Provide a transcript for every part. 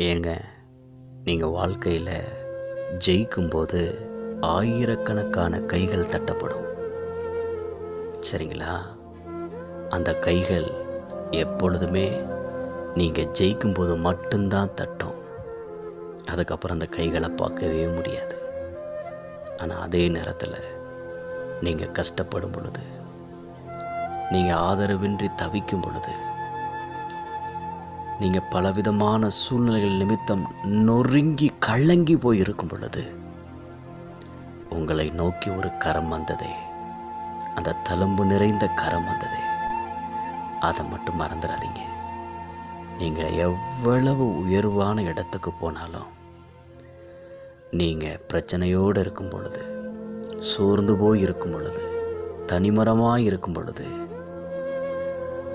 ஏங்க நீங்கள் வாழ்க்கையில் ஜெயிக்கும்போது ஆயிரக்கணக்கான கைகள் தட்டப்படும். சரிங்களா? அந்த கைகள் எப்பொழுதுமே நீங்கள் ஜெயிக்கும்போது மட்டும்தான் தட்டும். அதுக்கப்புறம் அந்த கைகளை பார்க்கவே முடியாது. ஆனால் அதே நேரத்தில் நீங்கள் கஷ்டப்படும் பொழுது நீங்கள் ஆதரவின்றி தவிக்கும் பொழுது நீங்கள் பலவிதமான சூழ்நிலைகள் நிமித்தம் நொறுங்கி கலங்கி போய் இருக்கும் பொழுது உங்களை நோக்கி ஒரு கரம் வந்ததே. அந்த தழும்பு நிறைந்த கரம் வந்ததே. அதை மட்டும் மறந்துடாதீங்க. நீங்கள் எவ்வளவு உயர்வான இடத்துக்கு போனாலும் நீங்கள் பிரச்சனையோடு இருக்கும் பொழுது சோர்ந்து போய் இருக்கும் பொழுது தனிமரமாக இருக்கும் பொழுது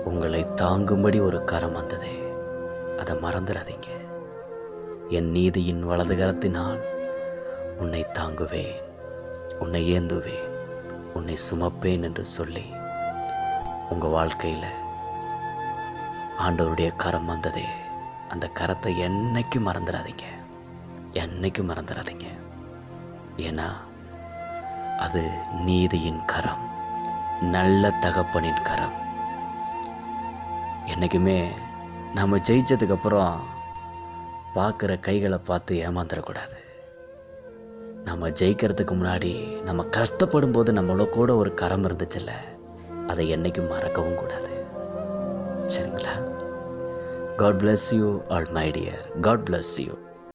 உங்களை தாங்கும்படி ஒரு கரம் வந்ததே. அதை மறந்துடாதீங்க. என் நீதியின் வலது கரத்தினால் உன்னை தாங்குவேன் உன்னை ஏந்துவேன் உன்னை சுமப்பேன் என்று சொல்லி உங்கள் வாழ்க்கையில் ஆண்டவருடைய கரம் வந்ததே. அந்த கரத்தை என்னைக்கும் மறந்துடாதீங்க. என்னைக்கும் மறந்துடாதீங்க. ஏன்னா அது நீதியின் கரம் நல்ல தகப்பனின் கரம். என்றைக்குமே நம்ம ஜெயித்ததுக்கப்புறம் பார்க்குற கைகளை பார்த்து ஏமாந்துடக்கூடாது நம்ம ஜெயிக்கிறதுக்கு முன்னாடி நம்ம கஷ்டப்படும் போது நம்மளோட கூட ஒரு கரம் இருந்துச்சுல்ல அதை என்றைக்கும் மறக்கவும் கூடாது. சரிங்களா? God bless you all my dear God bless you